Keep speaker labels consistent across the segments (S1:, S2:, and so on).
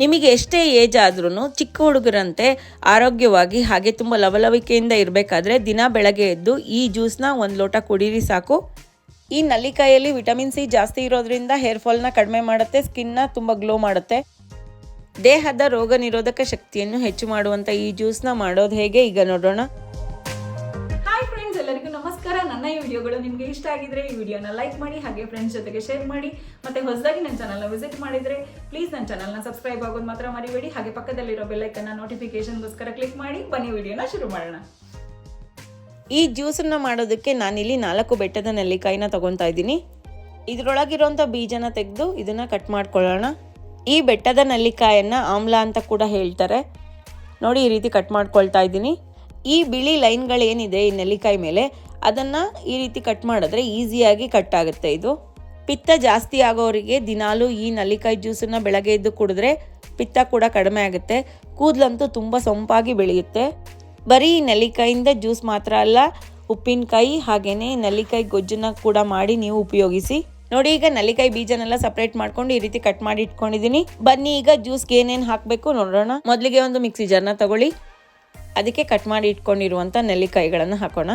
S1: ನಿಮಗೆ ಎಷ್ಟೇ ಏಜ್ ಆದ್ರೂ ಚಿಕ್ಕ ಹುಡುಗರಂತೆ ಆರೋಗ್ಯವಾಗಿ ಹಾಗೆ ತುಂಬ ಲವಲವಿಕೆಯಿಂದ ಇರಬೇಕಾದ್ರೆ ದಿನ ಬೆಳಗ್ಗೆ ಎದ್ದು ಈ ಜ್ಯೂಸ್ನ ಒಂದು ಲೋಟ ಕುಡೀರಿ ಸಾಕು. ಈ ನಲ್ಲಿಕಾಯಲ್ಲಿ ವಿಟಮಿನ್ ಸಿ ಜಾಸ್ತಿ ಇರೋದ್ರಿಂದ ಹೇರ್ ಫಾಲ್ನ ಕಡಿಮೆ ಮಾಡುತ್ತೆ ಸ್ಕಿನ್ನ ತುಂಬ ಗ್ಲೋ ಮಾಡುತ್ತೆ. ದೇಹದ ರೋಗ ನಿರೋಧಕ ಶಕ್ತಿಯನ್ನು ಹೆಚ್ಚು ಮಾಡುವಂಥ ಈ ಜ್ಯೂಸ್ನ ಮಾಡೋದು ಹೇಗೆ? ಈಗ ನೋಡೋಣ.
S2: ವಿಡಿಯೋಗಳು ನಿಮಗೆ ಇಷ್ಟ ಆಗಿದ್ರೆ ಈ ವಿಡಿಯೋನ ಲೈಕ್ ಮಾಡಿ, ಹಾಗೆ ಫ್ರೆಂಡ್ಸ್ ಜೊತೆಗೆ ಶೇರ್ ಮಾಡಿ, ಮತ್ತೆ ಹೊಸದಾಗಿ ನನ್ನ ಚಾನಲ್ನ ವಿಸಿಟ್ ಮಾಡಿದ್ರೆ ಪ್ಲೀಸ್ ನನ್ನ ಚಾನಲ್ನ ಸಬ್ಸ್ಕ್ರೈಬ್ ಆಗೋದು ಮಾತ್ರ ಮರಿಬೇಡಿ. ಹಾಗೆ ಪಕ್ಕದಲ್ಲಿರೋ ಬೆಲ್ಲೈಕನ್ನ ನೋಟಿಫಿಕೇಶನ್ಗೋಸ್ಕರ ಕ್ಲಿಕ್ ಮಾಡಿ, ಬನ್ನಿ ವಿಡಿಯೋನ ಶುರು ಮಾಡೋಣ.
S1: ಈ ಜ್ಯೂಸನ್ನು ಮಾಡೋದಕ್ಕೆ ನಾನಿಲ್ಲಿ ನಾಲ್ಕು ಬೆಟ್ಟದ ನೆಲ್ಲಿಕಾಯಿನ ತಗೊತಾ ಇದ್ದೀನಿ. ಇದರೊಳಗಿರೋಂಥ ಬೀಜನ ತೆಗೆದು ಇದನ್ನು ಕಟ್ ಮಾಡ್ಕೊಳ್ಳೋಣ. ಈ ಬೆಟ್ಟದ ನೆಲ್ಲಿಕಾಯನ್ನು ಆಮ್ಲ ಅಂತ ಕೂಡ ಹೇಳ್ತಾರೆ. ನೋಡಿ ಈ ರೀತಿ ಕಟ್ ಮಾಡ್ಕೊಳ್ತಾ ಇದ್ದೀನಿ. ಈ ಬಿಳಿ ಲೈನ್ಗಳೇನಿದೆ ಈ ನೆಲ್ಲಿಕಾಯಿ ಮೇಲೆ? ಅದನ್ನು ಈ ರೀತಿ ಕಟ್ ಮಾಡಿದ್ರೆ ಈಸಿಯಾಗಿ ಕಟ್ ಆಗುತ್ತೆ ಇದು. ಪಿತ್ತ ಜಾಸ್ತಿ ಆಗೋರಿಗೆ ದಿನಾಲೂ ಈ ನಲ್ಲಿಕಾಯಿ ಜ್ಯೂಸನ್ನು ಬೆಳಗ್ಗೆ ಎದ್ದು ಕುಡಿದ್ರೆ ಪಿತ್ತ ಕೂಡ ಕಡಿಮೆ ಆಗುತ್ತೆ. ಕೂದಲಂತೂ ತುಂಬ ಸೊಂಪಾಗಿ ಬೆಳೆಯುತ್ತೆ. ಬರೀ ನೆಲ್ಲಿಕಾಯಿಂದ ಜ್ಯೂಸ್ ಮಾತ್ರ ಅಲ್ಲ, ಉಪ್ಪಿನಕಾಯಿ ಹಾಗೇನೆ ನೆಲ್ಲಿಕಾಯಿ ಗೊಜ್ಜನ್ನು ಕೂಡ ಮಾಡಿ ನೀವು ಉಪಯೋಗಿಸಿ. ನೋಡಿ ಈಗ ನೆಲ್ಲಿಕಾಯಿ ಬೀಜನೆಲ್ಲ ಸಪ್ರೇಟ್ ಮಾಡ್ಕೊಂಡು ಈ ರೀತಿ ಕಟ್ ಮಾಡಿ ಇಟ್ಕೊಂಡಿದ್ದೀನಿ ಬನ್ನಿ ಈಗ ಜ್ಯೂಸ್ಗೆ ಏನೇನು ಹಾಕಬೇಕು ನೋಡೋಣ. ಮೊದಲಿಗೆ ಒಂದು ಮಿಕ್ಸಿ ಜಾರ್ನ ತಗೊಳ್ಳಿ. ಅದಕ್ಕೆ ಕಟ್ ಮಾಡಿ ಇಟ್ಕೊಂಡಿರುವಂಥ ನೆಲ್ಲಿಕಾಯಿಗಳನ್ನು ಹಾಕೋಣ.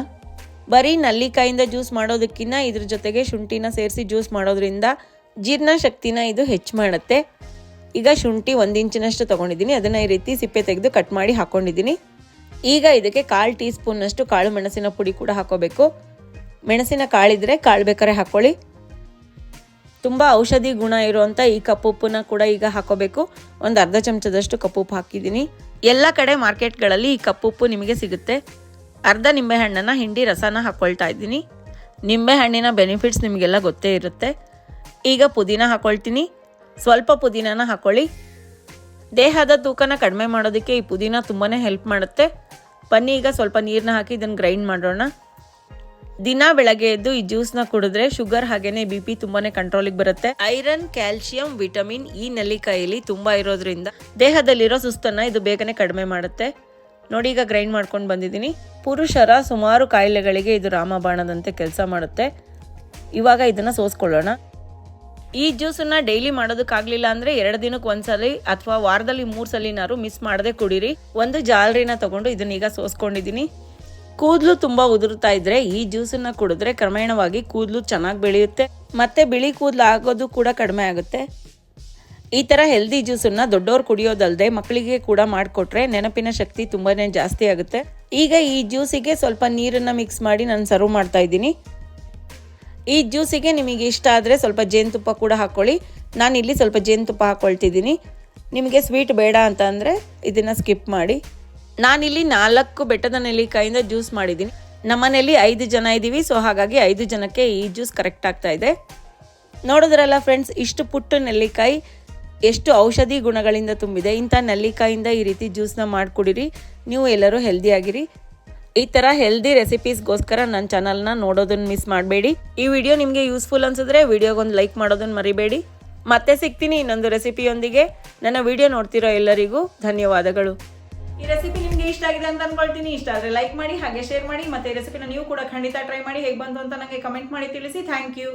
S1: ಬರೀ ನಲ್ಲಿಕಾಯಿಂದ ಜ್ಯೂಸ್ ಮಾಡೋದಕ್ಕಿಂತ ಇದ್ರ ಜೊತೆಗೆ ಶುಂಠಿನ ಸೇರಿಸಿ ಜ್ಯೂಸ್ ಮಾಡೋದ್ರಿಂದ ಜೀರ್ಣ ಶಕ್ತಿನ ಇದು ಹೆಚ್ಚು ಮಾಡುತ್ತೆ. ಈಗ ಶುಂಠಿ ಒಂದು ಇಂಚಿನಷ್ಟು ತೊಗೊಂಡಿದ್ದೀನಿ. ಅದನ್ನು ಈ ರೀತಿ ಸಿಪ್ಪೆ ತೆಗೆದು ಕಟ್ ಮಾಡಿ ಹಾಕ್ಕೊಂಡಿದ್ದೀನಿ ಈಗ ಇದಕ್ಕೆ ಕಾಲು ಟೀ ಸ್ಪೂನ್ನಷ್ಟು ಕಾಳು ಮೆಣಸಿನ ಪುಡಿ ಕೂಡ ಹಾಕೋಬೇಕು. ಮೆಣಸಿನ ಕಾಳಿದ್ರೆ ಕಾಳು ಬೇಕಾದ್ರೆ ಹಾಕ್ಕೊಳ್ಳಿ ತುಂಬ ಔಷಧಿ ಗುಣ ಇರುವಂಥ ಈ ಕಪ್ಪುಪ್ಪನ್ನ ಕೂಡ ಈಗ ಹಾಕೋಬೇಕು. ಒಂದು ಅರ್ಧ ಚಮಚದಷ್ಟು ಕಪ್ಪುಪ್ಪು ಹಾಕಿದ್ದೀನಿ. ಎಲ್ಲ ಕಡೆ ಮಾರ್ಕೆಟ್ಗಳಲ್ಲಿ ಈ ಕಪ್ಪುಪ್ಪು ನಿಮಗೆ ಸಿಗುತ್ತೆ. ಅರ್ಧ ನಿಂಬೆಹಣ್ಣನ್ನು ಹಿಂಡಿ ರಸನ ಹಾಕ್ಕೊಳ್ತಾ ಇದ್ದೀನಿ. ನಿಂಬೆಹಣ್ಣಿನ ಬೆನಿಫಿಟ್ಸ್ ನಿಮಗೆಲ್ಲ ಗೊತ್ತೇ ಇರುತ್ತೆ. ಈಗ ಪುದೀನ ಹಾಕ್ಕೊಳ್ತೀನಿ ಸ್ವಲ್ಪ ಪುದೀನನ ಹಾಕ್ಕೊಳ್ಳಿ ದೇಹದ ತೂಕನ ಕಡಿಮೆ ಮಾಡೋದಕ್ಕೆ ಈ ಪುದೀನ ತುಂಬಾ ಹೆಲ್ಪ್ ಮಾಡುತ್ತೆ. ಬನ್ನಿ, ಈಗ ಸ್ವಲ್ಪ ನೀರನ್ನ ಹಾಕಿ ಇದನ್ನು ಗ್ರೈಂಡ್ ಮಾಡೋಣ. ದಿನ ಬೆಳಗ್ಗೆ ಎದ್ದು ಈ ಜ್ಯೂಸ್ನ ಕುಡಿದ್ರೆ ಶುಗರ್ ಹಾಗೇನೆ ಬಿ ಪಿ ತುಂಬಾನೇ ಕಂಟ್ರೋಲಿಗೆ ಬರುತ್ತೆ. ಐರನ್ ಕ್ಯಾಲ್ಸಿಯಂ ವಿಟಮಿನ್ ಈ ನೆಲ್ಲಿಕಾಯಿಲಿ ತುಂಬಾ ಇರೋದ್ರಿಂದ ದೇಹದಲ್ಲಿರೋ ಸುಸ್ತನ್ನ ಇದು ಬೇಗನೆ ಕಡಿಮೆ ಮಾಡುತ್ತೆ. ನೋಡಿ, ಈಗ ಗ್ರೈಂಡ್ ಮಾಡ್ಕೊಂಡು ಬಂದಿದ್ದೀನಿ. ಪುರುಷರ ಸುಮಾರು ಕಾಯಿಲೆಗಳಿಗೆ ಇದು ರಾಮಬಾಣದಂತೆ ಕೆಲಸ ಮಾಡುತ್ತೆ. ಇವಾಗ ಇದನ್ನು ಸೋಸ್ಕೊಳ್ಳೋಣ. ಈ ಜ್ಯೂಸನ್ನ ಡೈಲಿ ಮಾಡೋದಕ್ಕಾಗಲಿಲ್ಲ ಅಂದರೆ ಎರಡು ದಿನಕ್ಕೆ ಒಂದ್ಸಲಿ ಅಥವಾ ವಾರದಲ್ಲಿ ಮೂರು ಸಲಿನಾರು ಮಿಸ್ ಮಾಡದೆ ಕುಡೀರಿ. ಒಂದು ಜಾಲರಿನ ತಗೊಂಡು ಇದನ್ನೀಗ ಸೋಸ್ಕೊಂಡಿದ್ದೀನಿ. ಕೂದಲು ತುಂಬ ಉದುರುತ್ತಾ ಇದ್ರೆ ಈ ಜ್ಯೂಸನ್ನ ಕುಡಿದ್ರೆ ಕ್ರಮೇಣವಾಗಿ ಕೂದಲು ಚೆನ್ನಾಗಿ ಬೆಳೆಯುತ್ತೆ. ಮತ್ತೆ ಬಿಳಿ ಕೂದಲು ಆಗೋದು ಕೂಡ ಕಡಿಮೆ ಆಗುತ್ತೆ. ಈ ಥರ ಹೆಲ್ದಿ ಜ್ಯೂಸನ್ನು ದೊಡ್ಡವ್ರು ಕುಡಿಯೋದಲ್ಲದೆ ಮಕ್ಕಳಿಗೆ ಕೂಡ ಮಾಡಿಕೊಟ್ರೆ ನೆನಪಿನ ಶಕ್ತಿ ತುಂಬಾ ಜಾಸ್ತಿ ಆಗುತ್ತೆ. ಈಗ ಈ ಜ್ಯೂಸಿಗೆ ಸ್ವಲ್ಪ ನೀರನ್ನು ಮಿಕ್ಸ್ ಮಾಡಿ ನಾನು ಸರ್ವ್ ಮಾಡ್ತಾ ಇದ್ದೀನಿ. ಈ ಜ್ಯೂಸಿಗೆ ನಿಮಗೆ ಇಷ್ಟ ಆದರೆ ಸ್ವಲ್ಪ ಜೇನುತುಪ್ಪ ಕೂಡ ಹಾಕ್ಕೊಳ್ಳಿ ನಾನು ಇಲ್ಲಿ ಸ್ವಲ್ಪ ಜೇನುತುಪ್ಪ ಹಾಕ್ಕೊಳ್ತಿದ್ದೀನಿ ನಿಮಗೆ ಸ್ವೀಟ್ ಬೇಡ ಅಂತ ಅಂದರೆ ಇದನ್ನು ಸ್ಕಿಪ್ ಮಾಡಿ. ನಾನಿಲ್ಲಿ ನಾಲ್ಕು ಬೆಟ್ಟದ ನೆಲ್ಲಿಕಾಯಿಂದ ಜ್ಯೂಸ್ ಮಾಡಿದ್ದೀನಿ. ನಮ್ಮನೇಲಿ ಐದು ಜನ ಇದ್ದೀವಿ ಸೊ ಹಾಗಾಗಿ ಐದು ಜನಕ್ಕೆ ಈ ಜ್ಯೂಸ್ ಕರೆಕ್ಟ್ ಆಗ್ತಾ ಇದೆ. ನೋಡಿದ್ರಲ್ಲ ಫ್ರೆಂಡ್ಸ್ ಇಷ್ಟು ಪುಟ್ಟು ನೆಲ್ಲಿಕಾಯಿ ಎಷ್ಟು ಔಷಧಿ ಗುಣಗಳಿಂದ ತುಂಬಿದೆ, ಇಂಥ ನಲ್ಲಿಕಾಯಿಂದ ಈ ರೀತಿ ಜ್ಯೂಸ್ನ ಮಾಡಿಕೊಡಿರಿ. ನೀವು ಎಲ್ಲರೂ ಹೆಲ್ದಿಯಾಗಿರಿ. ಈ ಥರ ಹೆಲ್ದಿ ರೆಸಿಪೀಸ್ಗೋಸ್ಕರ ನನ್ನ ಚಾನಲ್ನ ನೋಡೋದನ್ನು ಮಿಸ್ ಮಾಡಬೇಡಿ. ಈ ವಿಡಿಯೋ ನಿಮಗೆ ಯೂಸ್ಫುಲ್ ಅನ್ಸಿದ್ರೆ ವಿಡಿಯೋಗೊಂದು ಲೈಕ್ ಮಾಡೋದನ್ನು ಮರಿಬೇಡಿ. ಮತ್ತೆ ಸಿಗ್ತೀನಿ ಇನ್ನೊಂದು ರೆಸಿಪಿಯೊಂದಿಗೆ. ನನ್ನ ವಿಡಿಯೋ ನೋಡ್ತಿರೋ ಎಲ್ಲರಿಗೂ ಧನ್ಯವಾದಗಳು.
S2: ಈ ರೆಸಿಪಿ ನಿಮಗೆ ಇಷ್ಟ ಆಗಿದೆ ಅಂತ ಅನ್ಕೊಳ್ತೀನಿ. ಇಷ್ಟ ಆದರೆ ಲೈಕ್ ಮಾಡಿ, ಹಾಗೆ ಶೇರ್ ಮಾಡಿ, ಮತ್ತೆ ಈ ರೆಸಿಪಿನ ನೀವು ಕೂಡ ಖಂಡಿತ ಟ್ರೈ ಮಾಡಿ ಹೇಗೆ ಬಂತು ಅಂತ ನನಗೆ ಕಮೆಂಟ್ ಮಾಡಿ ತಿಳಿಸಿ. Thank you.